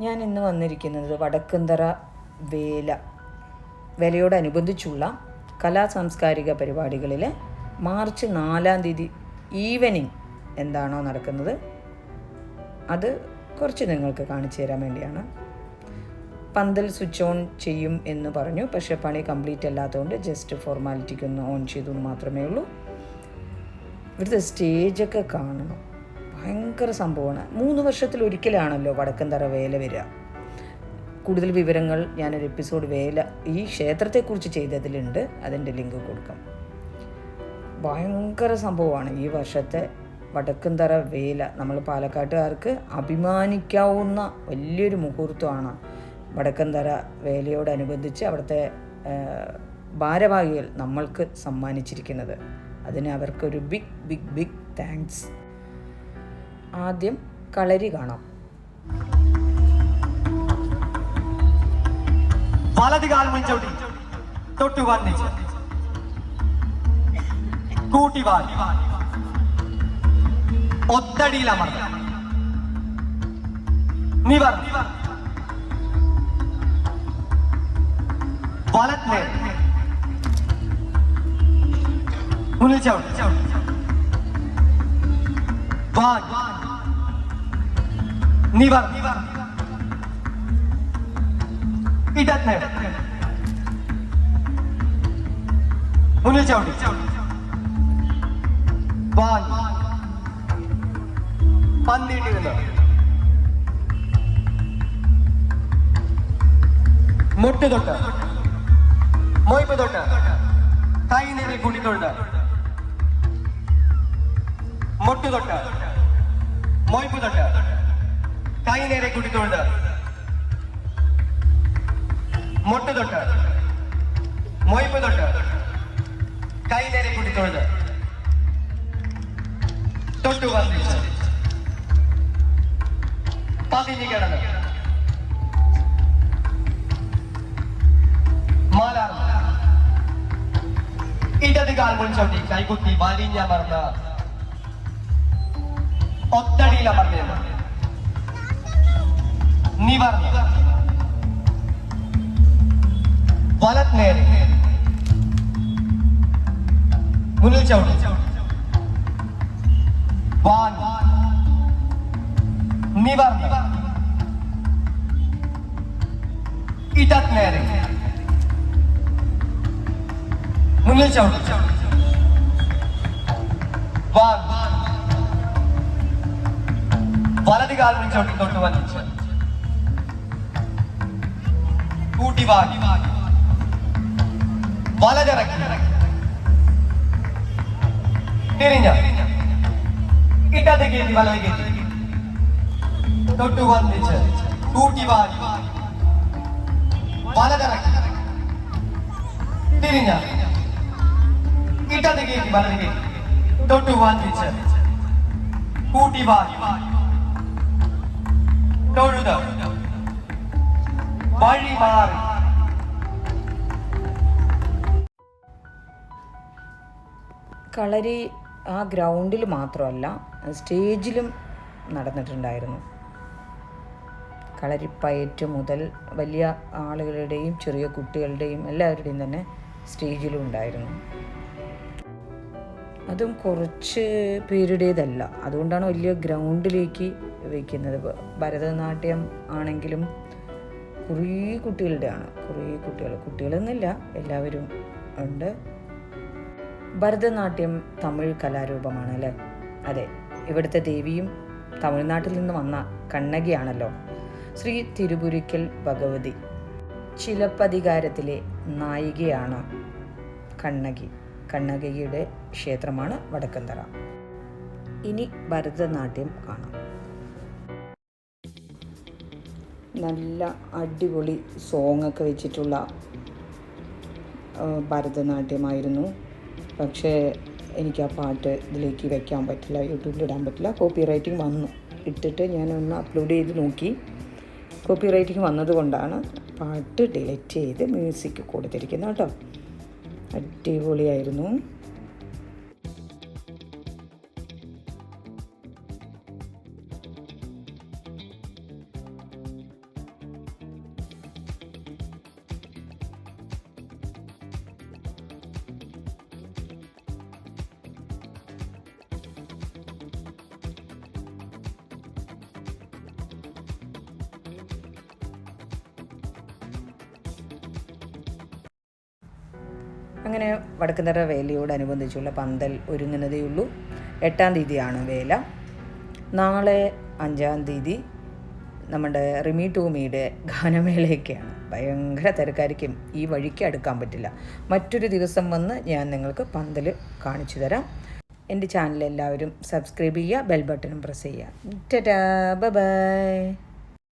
ഞാൻ ഇന്ന് വന്നിരിക്കുന്നത് വടക്കുന്തറ വേല വേലയോടനുബന്ധിച്ചുള്ള കലാ സാംസ്കാരിക പരിപാടികളിലെ മാർച്ച് നാലാം തീയതി ഈവനിങ് എന്താണോ നടക്കുന്നത്. അത് കുറച്ച് നിങ്ങൾക്ക് കാണിച്ചു തരാൻ വേണ്ടിയാണ്. പന്തൽ സ്വിച്ച് ഓൺ ചെയ്യും എന്ന് പറഞ്ഞു. പക്ഷേ പണി കംപ്ലീറ്റ് അല്ലാത്തതുകൊണ്ട് ജസ്റ്റ് ഫോർമാലിറ്റിക്ക് ഒന്ന് ഓൺ ചെയ്തു മാത്രമേ ഉള്ളൂ. ഇവിടുത്തെ സ്റ്റേജൊക്കെ കാണണം. ഭയങ്കര സംഭവമാണ്. മൂന്ന് വർഷത്തിൽ ഒരിക്കലാണല്ലോ വടക്കൻ തറ വേല വരിക. കൂടുതൽ വിവരങ്ങൾ ഞാനൊരു എപ്പിസോഡ് വേല ഈ ക്ഷേത്രത്തെക്കുറിച്ച് ചെയ്തതിലുണ്ട്. അതിന്റെ ലിങ്ക് കൊടുക്കാം. ഭയങ്കര സംഭവമാണ് ഈ വർഷത്തെ വടക്കുംതറ വേല. നമ്മൾ പാലക്കാട്ടുകാർക്ക് അഭിമാനിക്കാവുന്ന വലിയൊരു മുഹൂർത്തമാണ് വടക്കുംതറ വേലയോടനുബന്ധിച്ച് അവിടുത്തെ ഭാരവാഹികൾ നമ്മൾക്ക് സമ്മാനിച്ചിരിക്കുന്നത്. അതിന് അവർക്കൊരു ബിഗ് ബിഗ് ബിഗ് താങ്ക്സ് ആദ്യം കളരി കാണാം. വലത് കാൽ മുൻചവിട്ടി തൊട്ടു വന്നിച്ച് കൂട്ടി വാൽ. ഒത്തടിയിൽ അമർന്ന. നിവർ. വലത് നേർ മുന്നിൽ ചവിട്ടി. വാൽ. നിവർ ഇടത് നേർ മുന്നിൽ ചവിട്ടി വാൽ പന്തിയിട്ട് നിന്ന് മുട്ട് തൊട്ട് മൊയ്പ് തൊട്ട് കൈ നേരെ കൂട്ടി തൊഴുത് മുട്ട് തൊട്ട് മൊയ്പ് തൊട്ട് കൈ നേരെ കൂട്ടിക്കൊണ്ട് മുട്ട് തൊട്ട് മൊയ്പ് തൊട്ട് കൈ നേരെ കൂട്ടിക്കൊണ്ട് തൊട്ടു വന്നിച്ച് പതിഞ്ഞു കിടന്ന്. മാലാർന്ന്. ഇടത് കാൽ മുൻചവിട്ടി കൈകുത്തി വലിഞ്ഞമർന്ന്. ഒത്തടിയിൽ മുന്നിൽ ചവിട്ടി വാൻ നിവർന്ന് ഇടത് നേരെ മുന്നിൽ ചവിട്ടി വാൻ വലത് കാൽ മുന്നിൽ ചവിട്ടി തൊട്ട് വന്നിച്ച് കൂട്ടി വാങ്ങി വലതിറക്കി തിരിഞ്ഞ. ഇടത് കയറ്റി വലത് കയറ്റി. തൊട്ടു വന്നിച്ച് കൂട്ടി വാരി. വലതിറക്കി. തിരിഞ്ഞ. ഇടത് കയറ്റി വലത് കയറ്റി. തൊട്ടു വന്നിച്ച് കൂട്ടി വാരി. തൊഴുത. വഴി മാറി. കളരി ആ ഗ്രൗണ്ടിൽ മാത്രമല്ല സ്റ്റേജിലും നടന്നിട്ടുണ്ടായിരുന്നു. കളരിപ്പയറ്റ് മുതൽ വലിയ ആളുകളുടെയും ചെറിയ കുട്ടികളുടെയും എല്ലാവരുടെയും തന്നെ സ്റ്റേജിലും ഉണ്ടായിരുന്നു. അതും കുറച്ച് പേരുടേതല്ല. അതുകൊണ്ടാണ് വലിയ ഗ്രൗണ്ടിലേക്ക് വയ്ക്കുന്നത് ഭരതനാട്യം ആണെങ്കിലും കുറേ കുട്ടികളുടെയാണ്. കുറേ കുട്ടികൾ. കുട്ടികളെന്നില്ല എല്ലാവരും ഉണ്ട്. ഭരതനാട്യം തമിഴ് കലാരൂപമാണ് അല്ലേ? അതെ ഇവിടുത്തെ ദേവിയും തമിഴ്നാട്ടിൽ നിന്ന് വന്ന കണ്ണകിയാണല്ലോ. ശ്രീ തിരുപുരിക്കൽ ഭഗവതി ചിലപ്പതികാരത്തിലെ നായികയാണ് കണ്ണകി. കണ്ണകിയുടെ ക്ഷേത്രമാണ് വടക്കന്തറ. ഇനി ഭരതനാട്യം കാണാം. നല്ല അടിപൊളി സോങ്ങൊക്കെ വെച്ചിട്ടുള്ള ഭരതനാട്യമായിരുന്നു. പക്ഷേ എനിക്ക് ആ പാട്ട് ഇതിലേക്ക് വെക്കാൻ പറ്റില്ല യൂട്യൂബിൽ ഇടാൻ പറ്റില്ല. കോപ്പി റൈറ്റിംഗ് വന്നു. ഇട്ടിട്ട് ഞാനൊന്ന് അപ്ലോഡ് ചെയ്ത് നോക്കി. കോപ്പി റൈറ്റിംഗ് വന്നതുകൊണ്ടാണ് പാട്ട് ഡിലീറ്റ് ചെയ്ത് മ്യൂസിക് കൊടുത്തിരിക്കുന്നത് കേട്ടോ. അടിപൊളിയായിരുന്നു. അങ്ങനെ വടക്കുതറ വേലയോടനുബന്ധിച്ചുള്ള പന്തൽ ഒരുങ്ങുന്നതേയുള്ളൂ. എട്ടാം തീയതിയാണ് വേല. നാളെ അഞ്ചാം തീയതി നമ്മുടെ റിമി ടൂമിയുടെ ഗാനമേളയൊക്കെയാണ്. ഭയങ്കര തിരക്കായിരിക്കും. ഈ വഴിക്ക് അടുക്കാൻ പറ്റില്ല. മറ്റൊരു ദിവസം വന്ന് ഞാൻ നിങ്ങൾക്ക് പന്തൽ കാണിച്ചു തരാം. എന്റെ ചാനൽ എല്ലാവരും സബ്സ്ക്രൈബ് ചെയ്യുക ബെൽ ബട്ടണും പ്രസ് ചെയ്യുക. ബൈ.